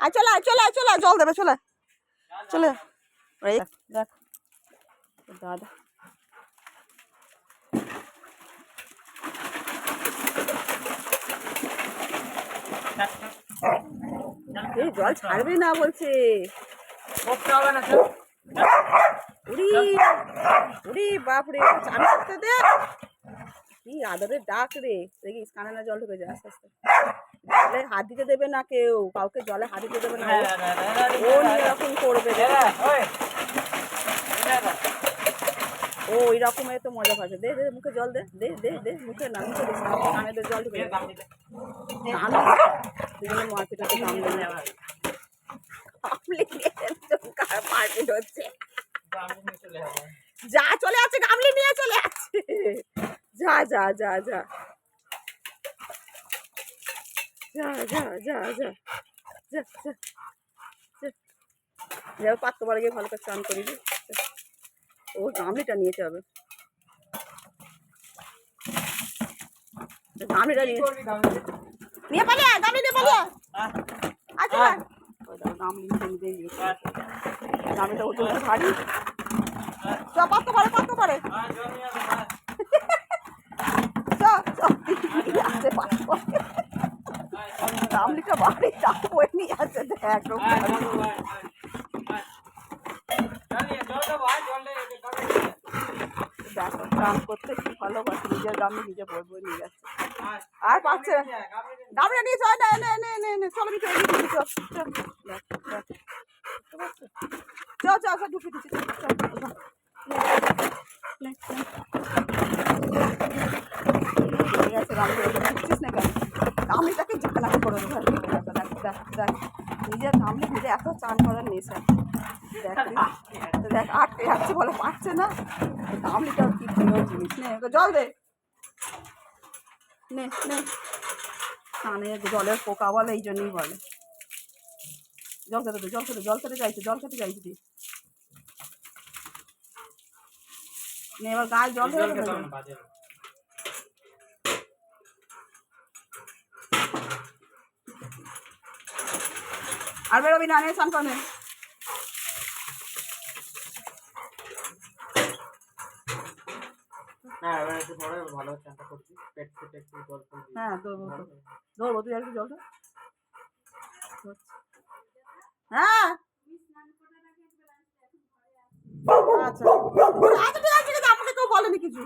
আয় চলে আয় চলে আয় চলে জল দেবে চলে চলে। দেখ, দেখ। দাদা। এই জল ছাড়বে না বলছে। উড়ি উড়ি বাপরে চান করতে দে। কি আদরের ডাক রে। দেখিস কানে না জল ঢুকে যায় আস্তে আস্তে। জলে হাত দিতে দেবে না কেউ কাউকে জলে হাত দিতে দেবে না ও এরকম করবে। ও ওই। রকমের তো মজা পাচ্ছে। দে দে মুখে জল দে দে দে দে মুখে না মুখে দিস না কানে দে জল ঢুকে যাবে কানে দুজনে মারপিট হচ্ছে? কামড়ে কামড়ে মারপিট হচ্ছে যা চলে আছে গামলি নিয়ে চলে আছে যা যা যা যা। যা যা যা যা যা যা যাও গিয়ে ভালো করে স্নান করি দি ও গামলিটা নিয়েতে হবে গামলিটা নিয়ে নিয়ে আয়, গামলি নিয়ে আয়। আচ্ছা গামলি নিতে গিয়েছে। গামলিটা উঠে ভারী পাত্র পারে পাত্র পারে తామలిక వాడి নিয়ে అసలు দেখো গ্রাম করতে কি ভালোবাসি নিজের গ্রামে নিজে বলব নিয়ে যাচ্ছে আর পাচ্ছে গামলা নিয়ে চল না নে নে নে নে চলো ভিতরে ঢুকে দিচ্ছি চল চল চল ঢুকে দিচ্ছি ঝাঁকানাকি করে দেবো। দেখ দেখ দেখ। নিজে এত চান করার নেশা। দেখ দেখ আটকে যাচ্ছে বলে পারছে না। গামলিটা কি প্রিয় জিনিস। নে জল দে। নে নে। কানে জলের পোকা বলে এই জন্যই বলে। জল খেতে দে জল খেতে জল খেতে চাইছে জল খেতে চাইছে তুই। এবার গায়ে জল ধরে আর বেরোবি না নিয়ে স্নান হ্যাঁ, হ্যাঁ ধরবো তুই আর কি জলটা হ্যাঁ। আচ্ছা।, আচ্ছা আমাকে কেউ বলেনি কিছু।